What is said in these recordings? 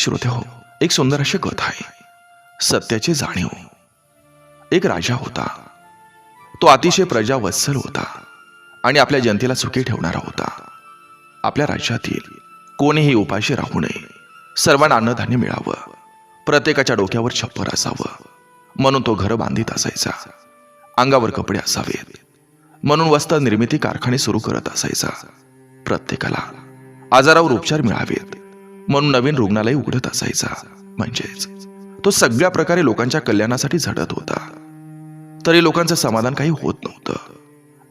श्रोते हो एक सुंदर अशी कथा आहे. सत्याची जाणीव. एक राजा होता. तो अतिशय प्रजावत्सल होता आणि आपल्या जनतेला सुखी ठेवणारा होता. आपल्या राज्यातील कोणीही उपाशी राहू नये. सर्वांना अन्नधान्य मिळावं. प्रत्येकाच्या डोक्यावर छप्पर असावं. म्हणून तो घर बांधित असायचा. अंगावर कपडे असावेत. म्हणून वस्त्र निर्मिती कारखाने सुरू करत असायचा. प्रत्येकाला आजारावर उपचार मिळावेत. म्हणून नवीन रुग्णालय उघडत असायचा. म्हणजेच तो सगळ्या प्रकारे लोकांच्या कल्याणासाठी झडत होता. तरी लोकांचं समाधान काही होत नव्हतं.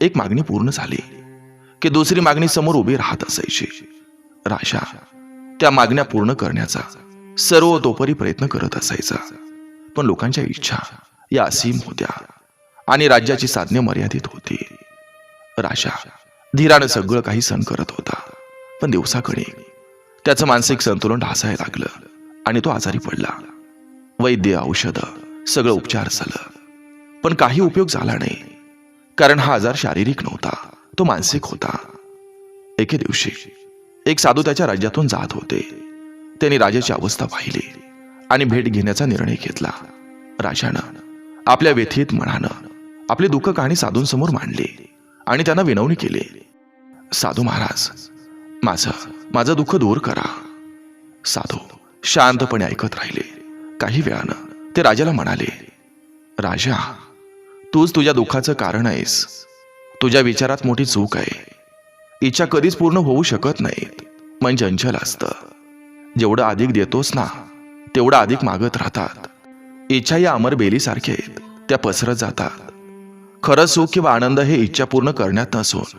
एक मागणी पूर्ण झाली की दुसरी मागणी समोर उभी राहत असायची. राशा त्या मागण्या पूर्ण करण्याचा सर्वतोपरी प्रयत्न करत असायचा. पण लोकांच्या इच्छा या असीम होत्या आणि राज्याची साधने मर्यादित होती. राशा धीरानं सगळं काही सण करत होता पण दिवसाकडे त्याचं मानसिक संतुलन ढासायला लागलं आणि तो आजारी पडला. वैद्य औषध सगळं उपचार झालं. पण काही उपयोग झाला नाही. कारण हा आजार शारीरिक नव्हता तो मानसिक होता. एके दिवशी एक साधू त्याच्या राज्यातून जात होते. त्यांनी राजाची अवस्था पाहिली आणि भेट घेण्याचा निर्णय घेतला. राजानं आपल्या व्यथित मनानं आपले दुःख कहाणी साधूंसमोर मांडली आणि त्यांना विनवणी केली. साधू महाराज माझं माझं दुःख दूर करा. साधू शांतपणे ऐकत राहिले. काही वेळानं ते राजाला म्हणाले राजा तूच तुझ्या दुःखाचं कारण आहेस. तुझ्या विचारात मोठी चूक आहे. इच्छा कधीच पूर्ण होऊ शकत नाहीत. मन चंचल असतं. जेवढं अधिक देतोस ना तेवढं अधिक मागत राहतात. इच्छा या अमर बेलीसारखे आहेत. त्या पसरत जातात. खरं सुख किंवा आनंद हे इच्छा पूर्ण करण्यात नसून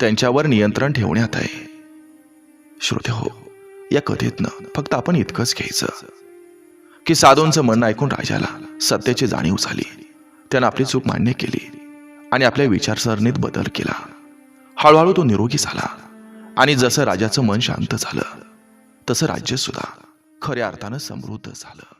त्यांच्यावर नियंत्रण ठेवण्यात आहे. श्रोते हो या कथेतनं फक्त आपण इतकंच घ्यायचं. की साधूंचं म्हणणं ऐकून राजाला सत्याची जाणीव झाली. त्यानं आपली चूक मान्य केली आणि आपल्या विचारसरणीत बदल केला. हळूहळू तो निरोगी झाला आणि जसं राजाचं मन शांत झालं तसं राज्य सुद्धा खऱ्या अर्थानं समृद्ध झालं.